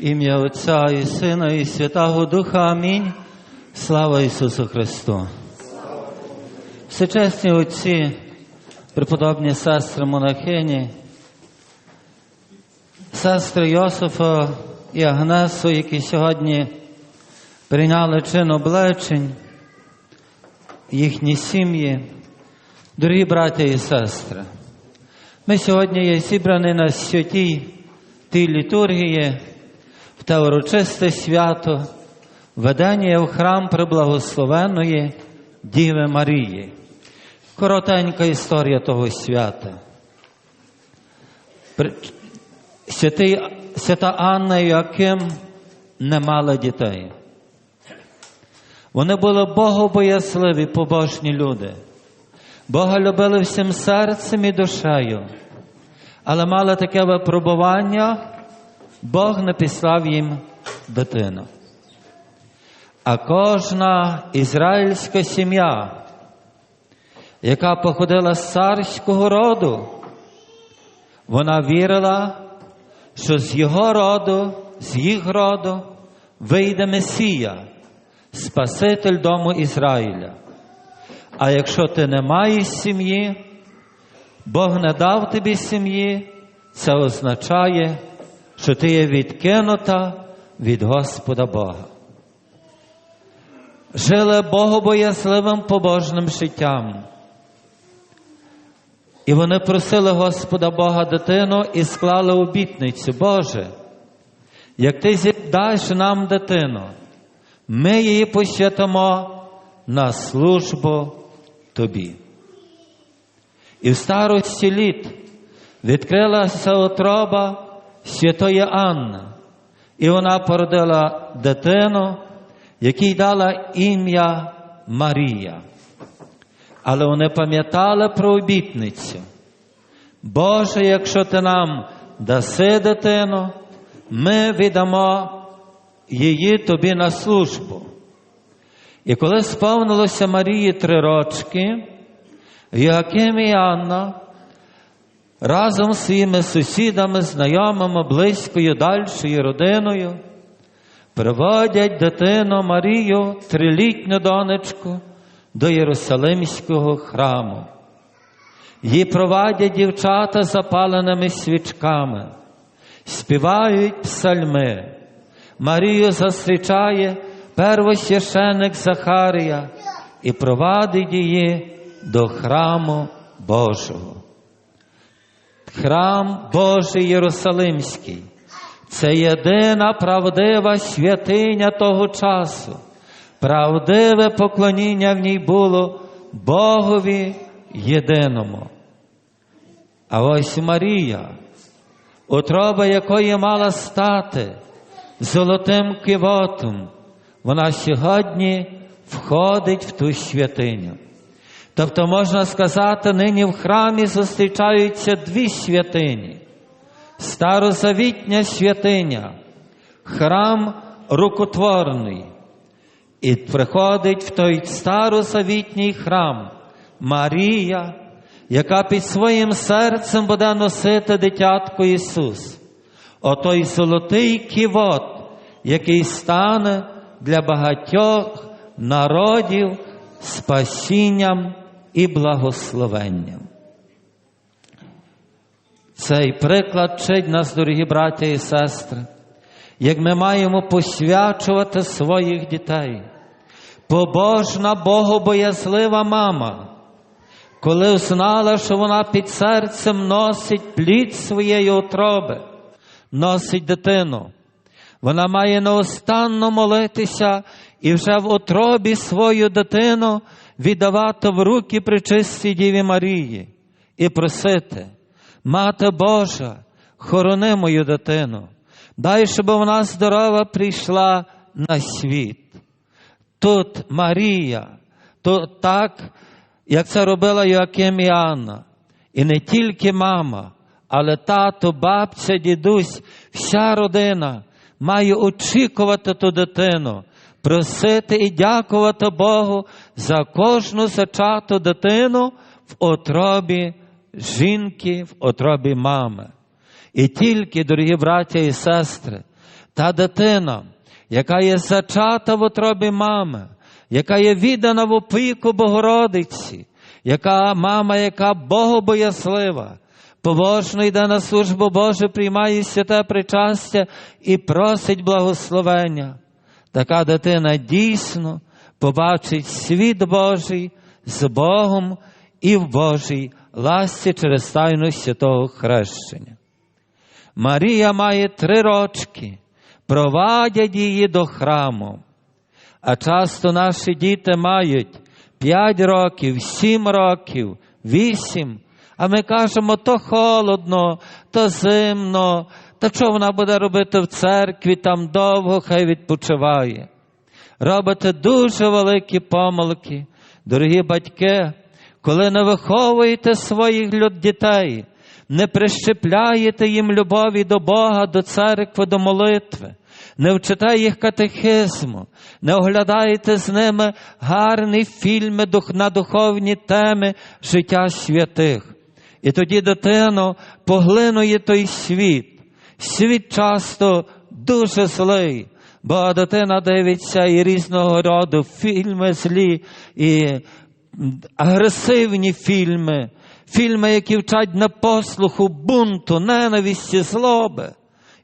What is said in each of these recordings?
Ім'я Отця і Сина, і Святого Духа. Амінь. Слава Ісусу Христу. Всечесні отці, преподобні сестри монахині, сестри Йосифа і Агнесу, які сьогодні прийняли чин облечень, їхні сім'ї, дорогі браття і сестри. Ми сьогодні є зібрані на святій тій літургії, в те урочисте свято, ведення в храм преблагословеної Діви Марії. Коротенька історія того свята. Святий, свята Анна і Яким не мали дітей. Вони були богобоязливі, побожні люди. Бога любили всім серцем і душею, але мали таке випробування, Бог не післав їм дитину. А кожна ізраїльська сім'я, яка походила з царського роду, вона вірила, що з його роду, з їх роду вийде Месія, Спаситель дому Ізраїля. А якщо ти не маєш сім'ї, Бог не дав тобі сім'ї, це означає, що ти є відкинута від Господа Бога. Жили богобоязливим побожним життям. І вони просили Господа Бога дитину і склали обітницю, Боже, як ти здаєш нам дитину, ми її посвятимо на службу Тобі. І в старості літ відкрилася отроба святої Анни, і вона породила дитину, якій дала ім'я Марія. Але вони пам'ятали про обітницю. Боже, якщо ти нам даси дитину, ми віддамо її тобі на службу. І коли сповнилося Марії три рочки, Яким і Анна разом з своїми сусідами, знайомими, близькою, дальшою родиною приводять дитину Марію, трилітню донечку, до Єрусалимського храму. Її провадять дівчата запаленими свічками, співають псальми. Марію зустрічає первосвященик Захарія і провадить її до храму Божого. Храм Божий Єрусалимський це єдина правдива святиня того часу. Правдиве поклоніння в ній було Богові єдиному. А ось Марія, утроба якої мала стати золотим кивотом, вона сьогодні входить в ту святиню. Тобто, можна сказати, нині в храмі зустрічаються дві святині. Старозавітня святиня, храм рукотворний. І приходить в той старозавітній храм Марія, яка під своїм серцем буде носити дитятко Ісус. Отой золотий ківот, який стане для багатьох народів спасінням і благословенням. Цей приклад вчить нас, дорогі браття і сестри, як ми маємо посвячувати своїх дітей. Побожна, богобоязлива мама, коли знала, що вона під серцем носить плід своєї утроби, носить дитину, вона має неостанно молитися і вже в утробі свою дитину віддавати в руки причистій Діві Марії і просити, Мати Божа, хорони мою дитину, дай, щоб вона здорова прийшла на світ. Тут Марія, тут так, як це робила Йоаким і Анна. І не тільки мама, але тато, бабця, дідусь, вся родина має очікувати ту дитину, просити і дякувати Богу за кожну зачату дитину в отробі жінки, в отробі мами. І тільки, дорогі браття і сестри, та дитина, яка є зачата в утробі мами, яка є віддана в опіку Богородиці, яка мама, яка богобояслива, побожно йде на службу Божу, приймає святе причастя і просить благословення. Така дитина дійсно побачить світ Божий з Богом і в Божій ласці через тайну святого хрещення. Марія має три рочки, провадять її до храму. А часто наші діти мають 5 років, 7 років, 8. А ми кажемо, то холодно, то зимно, та що вона буде робити в церкві, там довго хай відпочиває. Робите дуже великі помилки, дорогі батьки, коли не виховуєте своїх дітей, не прищепляєте їм любові до Бога, до церкви, до молитви, не вчите їх катехизму, не оглядаєте з ними гарні фільми на духовні теми життя святих. І тоді дитину поглинує той світ. Світ часто дуже злий, бо дитина дивиться і різного роду фільми злі, і агресивні фільми, фільми, які вчать на послуху бунту, ненависті, злоби.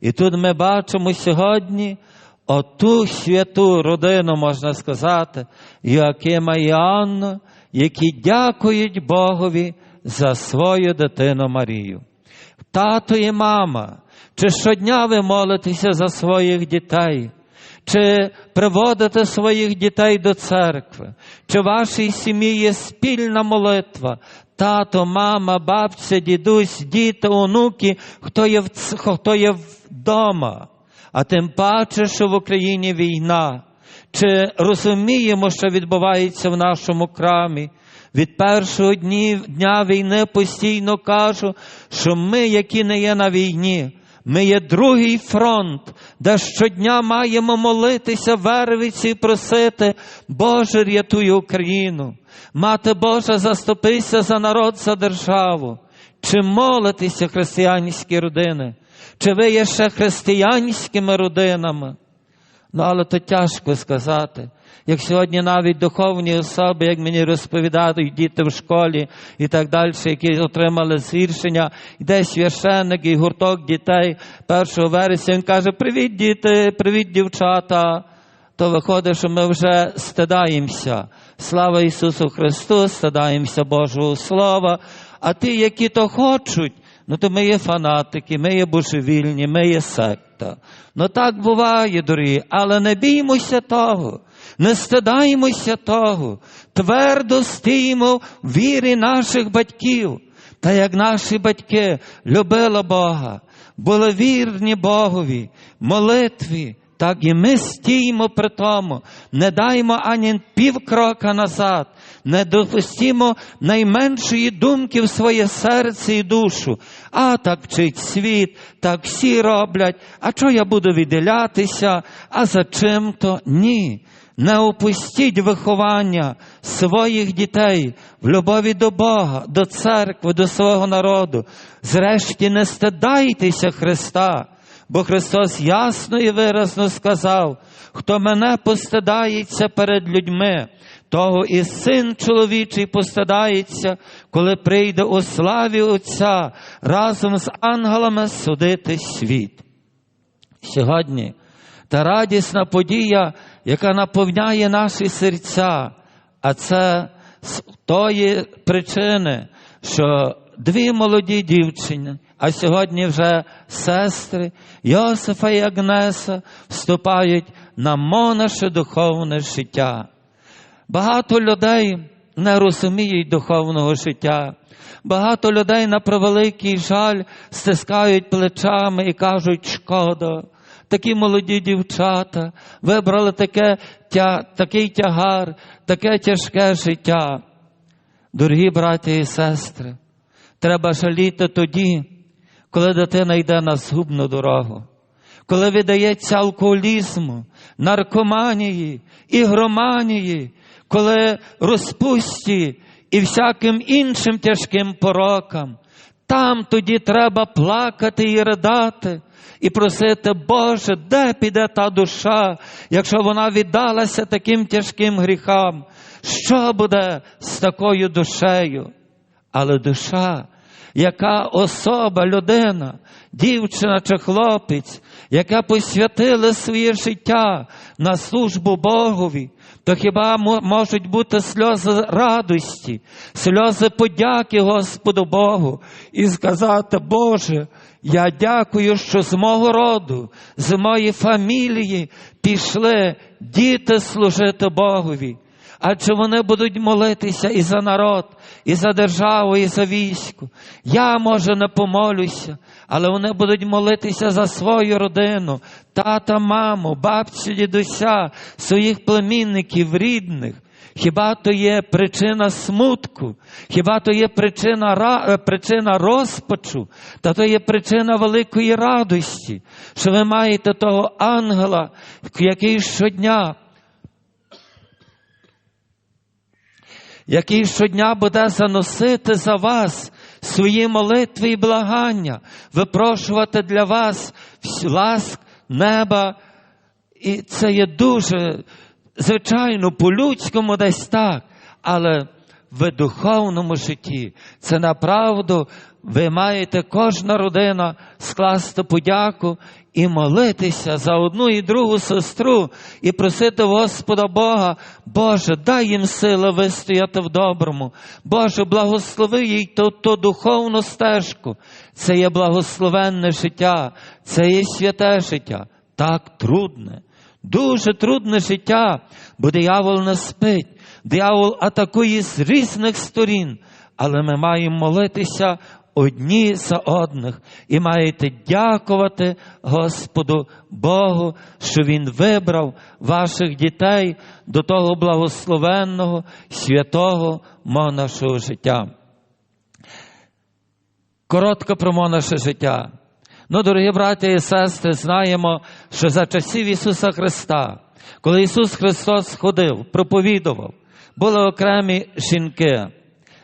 І тут ми бачимо сьогодні оту святу родину, можна сказати, Йоакима і Анну, які дякують Богові за свою дитину Марію. Тато і мама, чи щодня ви молитеся за своїх дітей, чи приводите своїх дітей до церкви, чи в вашій сім'ї є спільна молитва, тато, мама, бабця, дідусь, діти, онуки, хто є, в, хто є вдома, а тим паче, що в Україні війна. Чи розуміємо, що відбувається в нашому крамі? Від першого дня війни постійно кажу, що ми, які не є на війні, ми є другий фронт, де щодня маємо молитися, вервиці і просити, Боже, рятуй Україну. Мати Божа, заступися за народ, за державу. Чи молитеся християнські родини? Чи ви є ще християнськими родинами? Ну, але то тяжко сказати. Як сьогодні навіть духовні особи, як мені розповідають діти в школі і так далі, які отримали згіршення, йде священник і гурток дітей 1 вересня, він каже: Привіт, діти, привіт, дівчата. То виходить, що ми вже стидаємося. Слава Ісусу Христу, стидаємося Божого Слова. А ті, які то хочуть, ну то ми є фанатики, ми є божевільні, ми є секта. Ну так буває, дорогі, але не біймося того, не стидаємося того, твердо стіймо вірі наших батьків. Та як наші батьки любили Бога, були вірні Богові, молитві, так і ми стіймо при тому, не даймо ані півкрока назад, не допустимо найменшої думки в своє серце і душу. А так вчить світ, так всі роблять, а що я буду відділятися, а за чим то? Ні. Не опустіть виховання своїх дітей в любові до Бога, до церкви, до свого народу. Зрешті не стидайтеся Христа. Бо Христос ясно і виразно сказав, хто мене постидається перед людьми, того і син чоловічий постидається, коли прийде у славі Отця разом з ангелами судити світ. Сьогодні та радісна подія, яка наповняє наші серця, а це з тої причини, що дві молоді дівчини, а сьогодні вже сестри Йосифа і Агнеса вступають на монаше духовне життя. Багато людей не розуміють духовного життя. Багато людей на превеликий жаль стискають плечами і кажуть, шкода. Такі молоді дівчата вибрали таке, тя, такий тягар, таке тяжке життя. Дорогі браті і сестри, треба жаліти тоді, коли дитина йде на згубну дорогу, коли видається алкоголізму, наркоманії, ігроманії, коли розпусті і всяким іншим тяжким порокам. Там тоді треба плакати і ридати, і просити, Боже, де піде та душа, якщо вона віддалася таким тяжким гріхам? Що буде з такою душею? Але душа, яка особа, людина, дівчина чи хлопець, яка посвятила своє життя на службу Богові, то хіба можуть бути сльози радості, сльози подяки Господу Богу і сказати, Боже, я дякую, що з мого роду, з моєї фамілії пішли діти служити Богові. Адже вони будуть молитися і за народ, і за державу, і за військо. Я, може, не помолюся, але вони будуть молитися за свою родину, тата, маму, бабцю, дідуся, своїх племінників, рідних. Хіба то є причина смутку, хіба то є причина, е, причина розпачу, та то є причина великої радості, що ви маєте того ангела, який щодня який щодня буде заносити за вас свої молитви і благання, випрошувати для вас ласк неба. І це є дуже, звичайно, по-людському десь так, але в духовному житті це направду ви маєте кожна родина скласти подяку і молитися за одну і другу сестру і просити Господа Бога, Боже, дай їм сили вистояти в доброму. Боже, благослови їй ту, ту духовну стежку. Це є благословенне життя, це є святе життя. Так трудне, дуже трудне життя, бо диявол не спить, диявол атакує з різних сторін, але ми маємо молитися одні за одних і маєте дякувати Господу Богу, що Він вибрав ваших дітей до того благословенного, святого монашого життя. Коротко про наше життя. Ну, дорогі браті і сестри, знаємо, що за часів Ісуса Христа, коли Ісус Христос ходив, проповідував, були окремі жінки.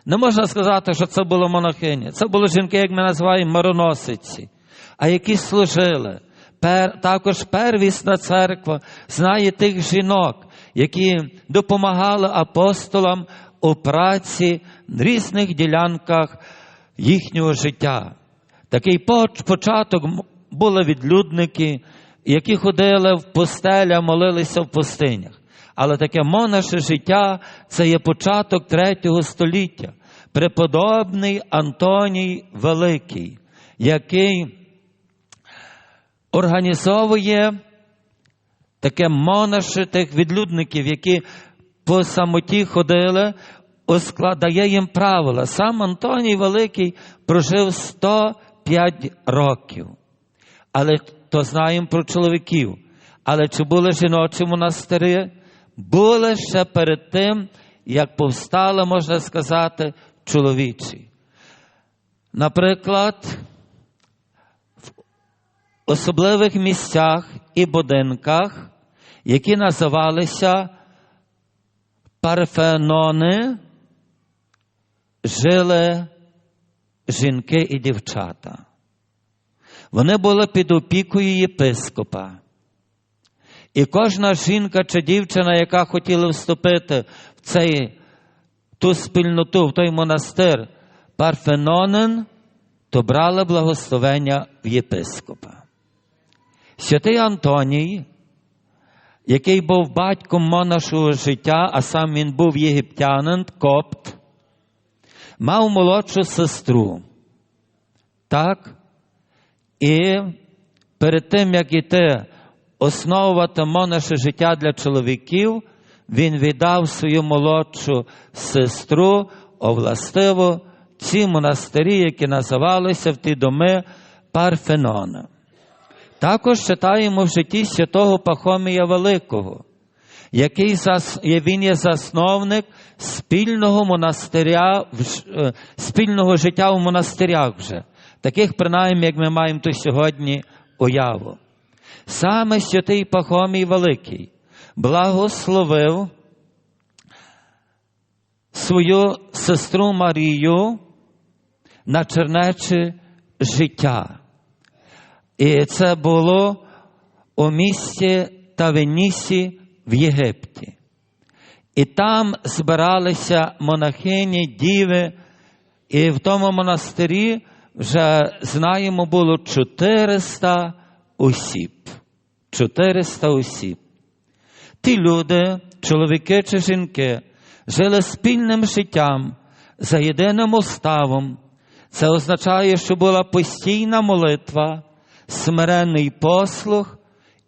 Не можна сказати, що це були монахині. Це були жінки, як ми називаємо мироносиці, а які служили. Пер, також первісна церква знає тих жінок, які допомагали апостолам у праці в різних ділянках їхнього життя. Такий початок були відлюдники, які ходили в пустелях, молилися в пустинях. Але таке монаше життя це є початок третього століття. Преподобний Антоній Великий, який організовує таке монаше тих відлюдників, які по самоті ходили, складає їм правила. Сам Антоній Великий прожив 105 років. Але то знаємо про чоловіків. Але чи були жіночі монастирі? Були ще перед тим, як повстали, можна сказати, чоловічі. Наприклад, в особливих місцях і будинках, які називалися парфенони, жили жінки і дівчата. Вони були під опікою єпископа. І кожна жінка чи дівчина, яка хотіла вступити в цей, ту спільноту, в той монастир Парфенонин, то брали благословення в єпископа. Святий Антоній, який був батьком монашого життя, а сам він був єгиптянин, копт, мав молодшу сестру. Так? І перед тим, як іти основувати монаше життя для чоловіків, він віддав свою молодшу сестру овластиво ці монастирі, які називалися в ті доми Парфенона. Також читаємо в житті святого Пахомія Великого, який він є засновник спільного монастиря, е, спільного життя в монастирях вже, таких принаймні, як ми маємо тут сьогодні уяву. Саме святий Пахомій Великий благословив свою сестру Марію на чернече життя. І це було у місті Тавенісі в Єгипті. І там збиралися монахині, діви, і в тому монастирі вже знаємо було 400 осіб. 400 осіб. Ті люди, чоловіки чи жінки, жили спільним життям за єдиним уставом. Це означає, що була постійна молитва, смиренний послух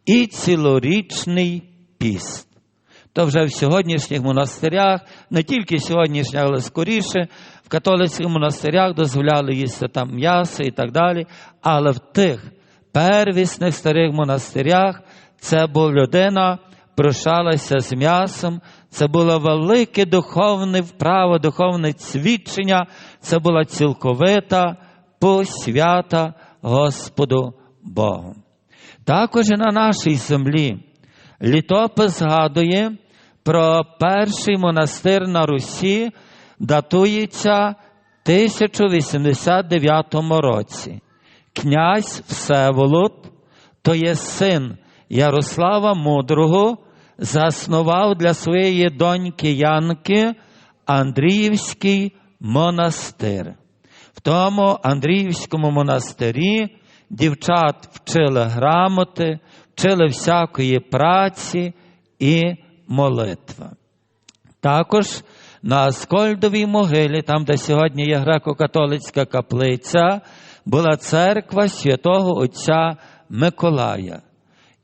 і цілорічний піст. То вже в сьогоднішніх монастирях, не тільки сьогоднішніх, але скоріше, в католицьких монастирях дозволяли їсти там м'ясо і так далі. Але в тих первісних старих монастирях це була людина, прощалася з м'ясом, це було велике духовне вправо, духовне свідчення, це була цілковита посвята Господу Богу. Також і на нашій землі літопис згадує про перший монастир на Русі, датується 1089 році. Князь Всеволод, то є син Ярослава Мудрого, заснував для своєї доньки Янки Андріївський монастир. В тому Андріївському монастирі дівчат вчили грамоти, вчили всякої праці і молитви. Також на Аскольдовій могилі, там, де сьогодні є греко-католицька каплиця, була церква святого Отця Миколая.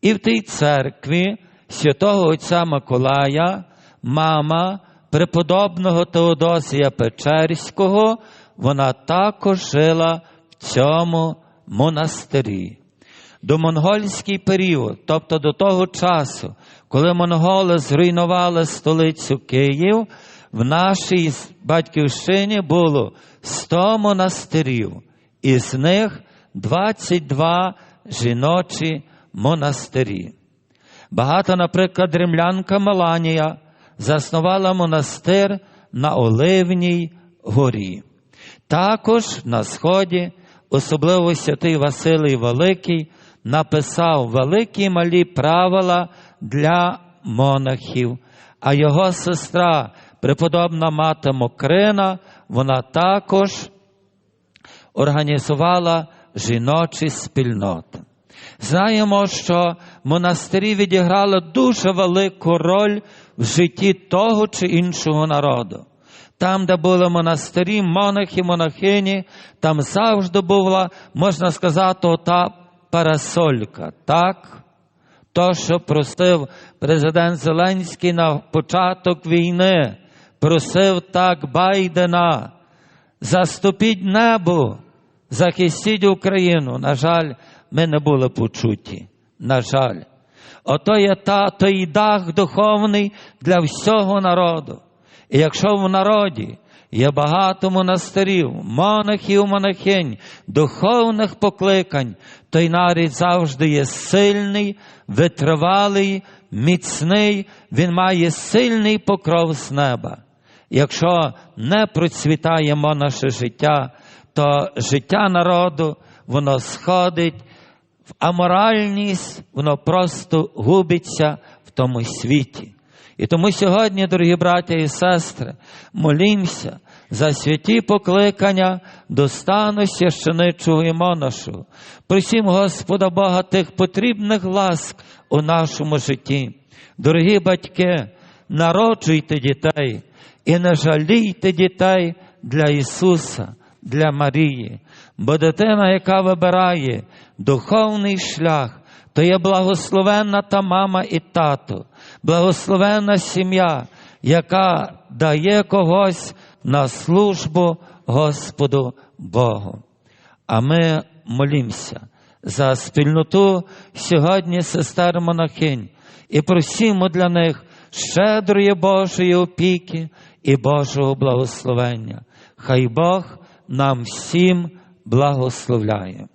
І в тій церкві святого Отця Миколая, мама преподобного Теодосія Печерського, вона також жила в цьому монастирі. До монгольський період, тобто до того часу, коли монголи зруйнували столицю Київ, в нашій батьківщині було 100 монастирів, із них 22 жіночі монастирі. Багато, наприклад, римлянка Маланія заснувала монастир на Оливній горі. Також на Сході, особливо святий Василій Великий, написав великі малі правила для монахів, а його сестра, преподобна мати Мокрина, вона також організувала жіночі спільноти. Знаємо, що монастирі відіграли дуже велику роль в житті того чи іншого народу. Там, де були монастирі, монахи, монахині, там завжди була, можна сказати, та парасолька, так? То, що просив президент Зеленський на початок війни, просив так Байдена, заступіть небо, захистіть Україну. На жаль, ми не були почуті. На жаль. Ото є та, той дах духовний для всього народу. І якщо в народі є багато монастирів, монахів, монахинь, духовних покликань, той нарід завжди є сильний, витривалий, міцний, він має сильний покров з неба. Якщо не процвітає наше життя, то життя народу, воно сходить в аморальність, воно просто губиться в тому світі. І тому сьогодні, дорогі браття і сестри, молімося за святі покликання до стану священичого і монашу. Просім Господа Бога тих потрібних ласк у нашому житті. Дорогі батьки, народжуйте дітей і не жалійте дітей для Ісуса, для Марії, бо дитина, яка вибирає духовний шлях, то є благословенна та мама і тато, благословенна сім'я, яка дає когось на службу Господу Богу. А ми молімося за спільноту сьогодні сестер монахинь і просімо для них щедрої Божої опіки і Божого благословення. Хай Бог нам всім благословляє.